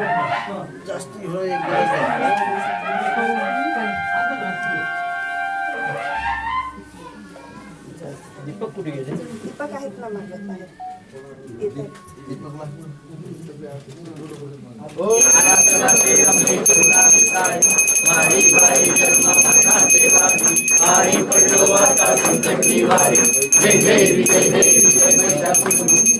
जस्ती हो एक दीपक कुठे गेले? दीपक आहेत ना माझ्या माझी बाई जन्माला देवानी आई पडलो आता संकटी वारी जय जय विजय जय विजय मैदापुरी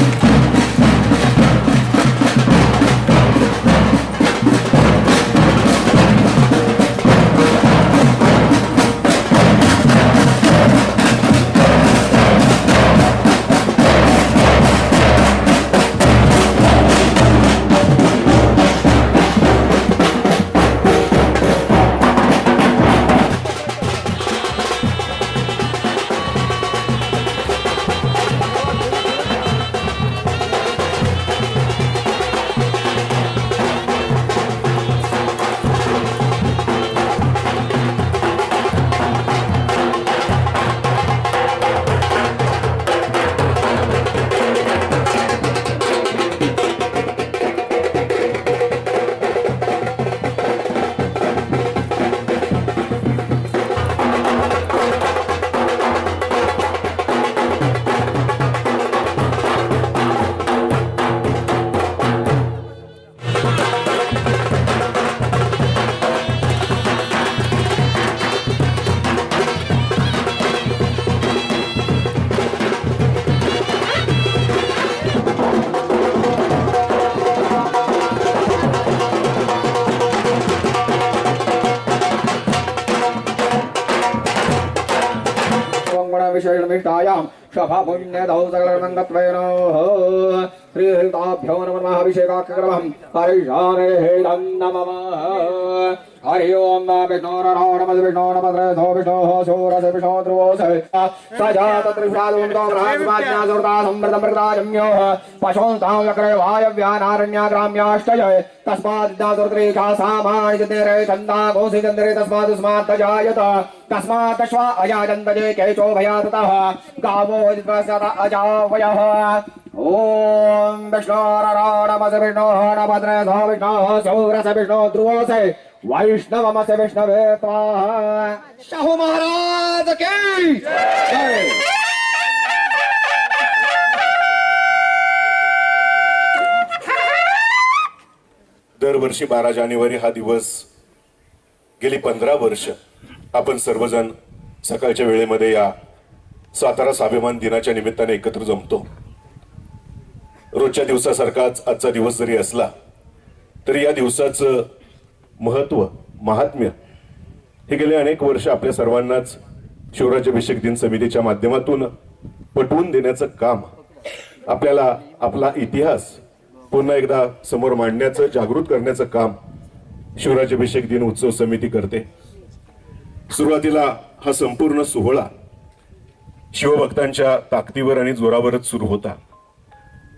शफापुण्यदौ सकलमङ्गत्वेन श्रीहृताभ्यो नमः अभिषेकाक्रमं हरिशानेदं नमः हरि ओम विष्णो नो नमद विष्णो नमद्रथो विष्णोः शूरस विष्णो ध्रुवोस सजात त्रिषादुन्दो ब्राह्मणासुरता संवृतमृताजम्योः पशोन्तां वक्रे वायव्यानारण्याग्राम्याष्टय तस्मादिदासुरत्रेका सामायजतेरे छन्दा घोषिचन्द्रे तस्मादुस्मात् जायत तस्मात् श्वा अयाजन्तजे केचो भयाततः गावो अजावयः ॐ विष्णोररो नमस विष्णोः नमद्रथो विष्णोः शूरस विष्णो ध्रुवोसे वैष्णवमस विष्णवे त्वाः शाहू महाराज की जय। दरवर्षी बारा जानेवारी हा दिवस गेली पंधरा वर्ष आपण सर्वजण सकाळच्या वेळेमध्ये या सातारा स्वाभिमान दिनाच्या निमित्ताने एकत्र जमतो. रोजच्या दिवसासारखाच आजचा दिवस जरी असला तरी या दिवसाचं महत्त्व महात्म्य. हे गेले अनेक वर्ष आपल्या सर्वांनाच शिवराज्याभिषेक दिन समितीच्या माध्यमातून पटवून देण्याचं काम. आपल्याला आपला इतिहास पुन्हा एकदा समोर मांडण्याचं जागृत करण्याचं काम शिवराज्याभिषेक दिन उत्सव समिती करते. सुरुवातीला हा संपूर्ण सोहळा शिवभक्तांच्या ताकदीवर आणि जोरावरच सुरू होता.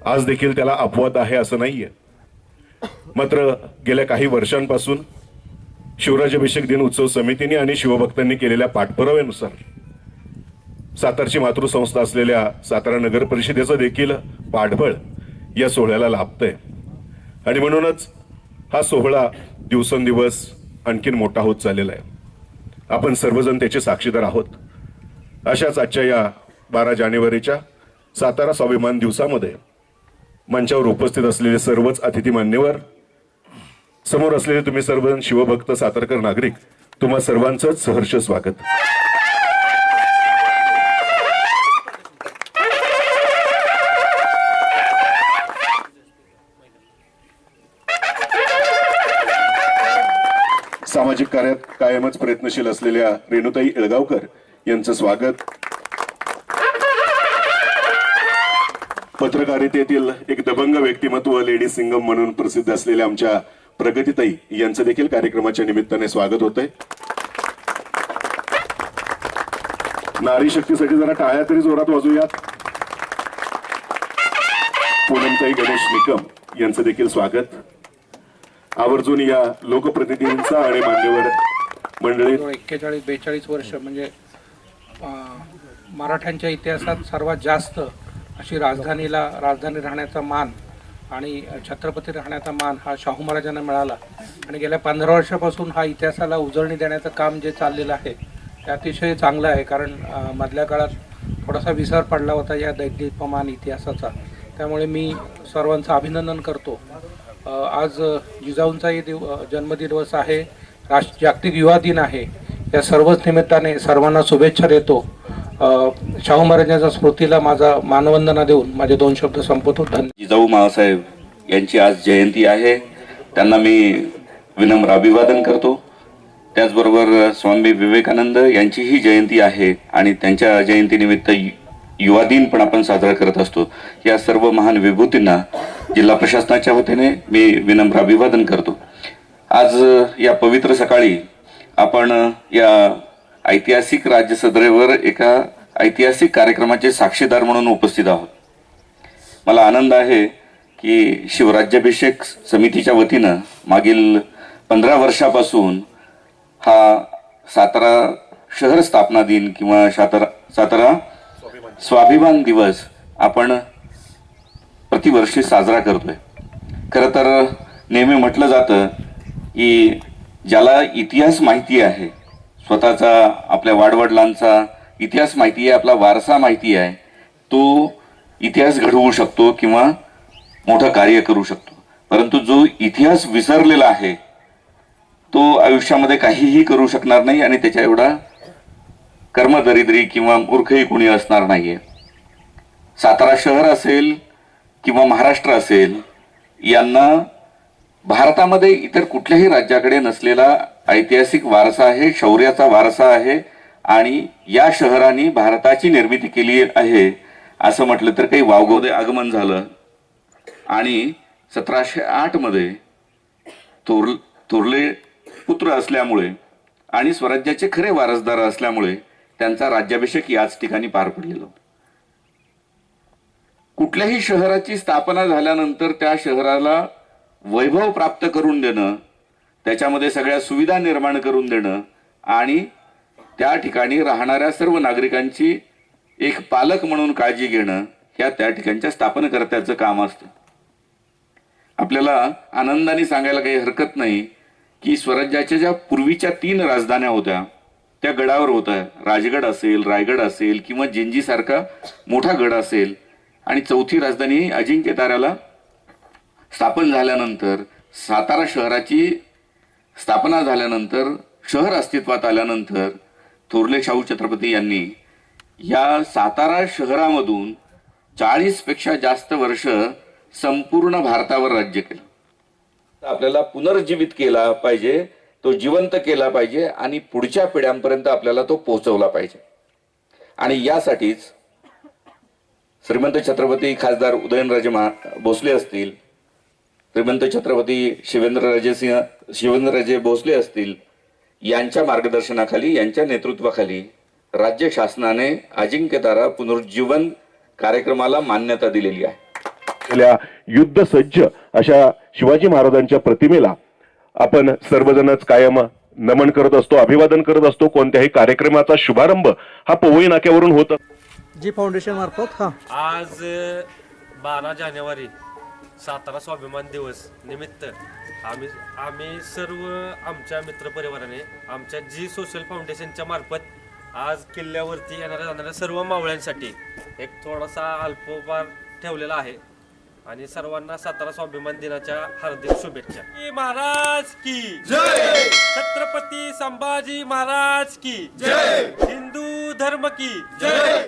आज देखील त्याला अपवाद आहे असं नाहीये. मात्र गेल्या काही वर्षांपासून शिवराज्याभिषेक दिन उत्सव समितीने आणि शिवभक्तांनी केलेल्या पाठपुराव्यानुसार सातारची मातृसंस्था असलेल्या सातारा नगर परिषदेचं देखील पाठबळ या सोहळ्याला लाभतंय. आणि म्हणूनच हा सोहळा दिवसेंदिवस आणखीन मोठा होत चाललेला आहे. आपण सर्वजण त्याचे साक्षीदार आहोत. अशाच आजच्या या बारा जानेवारीच्या सातारा स्वाभिमान दिवसामध्ये मंचावर उपस्थित असलेले सर्वच अतिथी मान्यवर समोर असलेले तुम्ही सर्वजण शिवभक्त सातारकर नागरिक तुम्हा सर्वांचं सहर्ष स्वागत. सामाजिक कार्यात कायमच प्रयत्नशील असलेल्या रेणुताई येळगावकर यांचं स्वागत. पत्रकारितेतील एक दबंग व्यक्तिमत्व लेडी सिंगम म्हणून प्रसिद्ध असलेल्या आमच्या प्रगतीताई यांचं देखील कार्यक्रमाच्या निमित्ताने स्वागत होतंय. नारी शक्तीसाठी जरा टाळ्या तरी जोरात वाजूयात. पूनमताई गणेश निकम यांचं देखील स्वागत. आवर्जून या लोकप्रतिनिधींचा आणि मान्यवर मंडळी एक्केचाळीस बेचाळीस वर्ष म्हणजे मराठ्यांच्या इतिहासात सर्वात जास्त अशी राजधानीला राजधानी राहण्याचा मान आणि छत्रपती राहण्याचा मान हा शाहू महाराजांना मिळाला. आणि गेल्या पंधरा वर्षापासून हा इतिहासाला उजळणी देण्याचं काम जे चाललेलं आहे ते अतिशय चांगलं आहे. कारण मधल्या काळात थोडासा विसर पडला होता या दैदिप्यमान इतिहासाचा. त्यामुळे मी सर्वांचं अभिनंदन करतो. आज जिजाऊंचाही दिव जन्मदिवस आहे. राष्ट्र जागतिक युवा दिन आहे. या सर्वच निमित्ताने सर्वांना शुभेच्छा देतो. शाहू महाराजांच्या स्मृतीला माझा मानवंदना देऊन माझे दोन शब्द संपवतो. धन्यवाद जिजाऊ महासाहेब यांची आज जयंती आहे. त्यांना मी विनम्र अभिवादन करतो. त्याचबरोबर स्वामी विवेकानंद यांचीही जयंती आहे आणि त्यांच्या जयंतीनिमित्त यु- युवा दिन पण आपण साजरा करत असतो. या सर्व महान विभूतींना जिल्हा प्रशासनाच्या वतीने मी विनम्र अभिवादन करतो. आज या पवित्र सकाळी आपण या ऐतिहासिक राज्यसदरेवर एका ऐतिहासिक कार्यक्रमाचे साक्षीदार म्हणून उपस्थित आहोत. मला आनंद आहे की शिवराज्याभिषेक समितीच्या वतीनं मागील पंधरा वर्षापासून हा सातारा शहर स्थापना दिन किंवा सातारा सातारा स्वाभिमान दिवस आपण प्रतिवर्षी साजरा करतोय. खरं तर नेहमी म्हटलं जातं की ज्याला इतिहास माहिती आहे स्वतःचा आपल्या वाडवडिलांचा इतिहास माहिती आहे आपला वारसा माहिती आहे तो इतिहास घडवू शकतो किंवा मोठं कार्य करू शकतो. परंतु जो इतिहास विसरलेला आहे तो आयुष्यामध्ये काहीही करू शकणार नाही आणि त्याच्या एवढा कर्मदरिद्री किंवा मूर्खही कोणी असणार नाहीये. सातारा शहर असेल किंवा महाराष्ट्र असेल यांना भारतामध्ये इतर कुठल्याही राज्याकडे नसलेला ऐतिहासिक वारसा आहे शौर्याचा वारसा आहे आणि या शहराने भारताची निर्मिती केली आहे. असं म्हटलं तर काही वावगोदे आगमन झालं. आणि सतराशे आठमध्ये थोर थोरले पुत्र असल्यामुळे आणि स्वराज्याचे खरे वारसदार असल्यामुळे त्यांचा राज्याभिषेक याच ठिकाणी पार पडलेला कुठल्याही शहराची स्थापना झाल्यानंतर त्या शहराला वैभव प्राप्त करून देणं त्याच्यामध्ये सगळ्या सुविधा निर्माण करून देणं आणि त्या ठिकाणी राहणाऱ्या सर्व नागरिकांची एक पालक म्हणून काळजी घेणं ह्या त्या ठिकाणच्या स्थापनकर्त्याचं काम असतं. आपल्याला आनंदाने सांगायला काही हरकत नाही की स्वराज्याच्या ज्या पूर्वीच्या तीन राजधान्या होत्या त्या गडावर होत्या. राजगड असेल रायगड असेल किंवा जिंजीसारखा मोठा गड असेल आणि चौथी राजधानी अजिंक्य ताऱ्याला स्थापन झाल्यानंतर सातारा शहराची स्थापना झाल्यानंतर शहर अस्तित्वात आल्यानंतर थोरले शाहू छत्रपती यांनी या सातारा शहरामधून चाळीसपेक्षा जास्त वर्ष संपूर्ण भारतावर राज्य केलं. आपल्याला पुनर्जीवित केला पाहिजे तो जिवंत केला पाहिजे आणि पुढच्या पिढ्यांपर्यंत आपल्याला तो पोहोचवला पाहिजे. आणि यासाठीच श्रीमंत छत्रपती खासदार उदयनराजे महा भोसले असतील श्रीमंत छत्रपती शिवेंद्रराजे सिंह शिवेंद्रराजे भोसले असतील यांच्या मार्गदर्शनाखाली यांच्या नेतृत्वाखाली राज्य शासनाने अजिंक्यतारा पुनरुज्जीवन कार्यक्रमाला मान्यता दिलेली आहे युद्ध सज्ज अशा शिवाजी महाराजांच्या प्रतिमेला आपण सर्वजणच कायम नमन करत असतो अभिवादन करत असतो कोणत्याही कार्यक्रमाचा शुभारंभ हा पोवई नाक्यावरून होत. जी फाउंडेशन मार्फत हा आज बारा जानेवारी सातारा स्वाभिमान दिवस निमित्त आम्ही आम्ही सर्व आमच्या मित्रपरिवाराने आमच्या जी सोशल फाउंडेशनच्या मार्फत आज किल्ल्यावरती येणाऱ्या जाणाऱ्या सर्व मावळ्यांसाठी एक थोडासा अल्पोपार ठेवलेला आहे. आणि सर्वांना सातारा स्वाभिमान दिनाच्या हार्दिक शुभेच्छा. महाराज की. जय! छत्रपती संभाजी महाराज की. जय! हिंदू धर्म की. जय!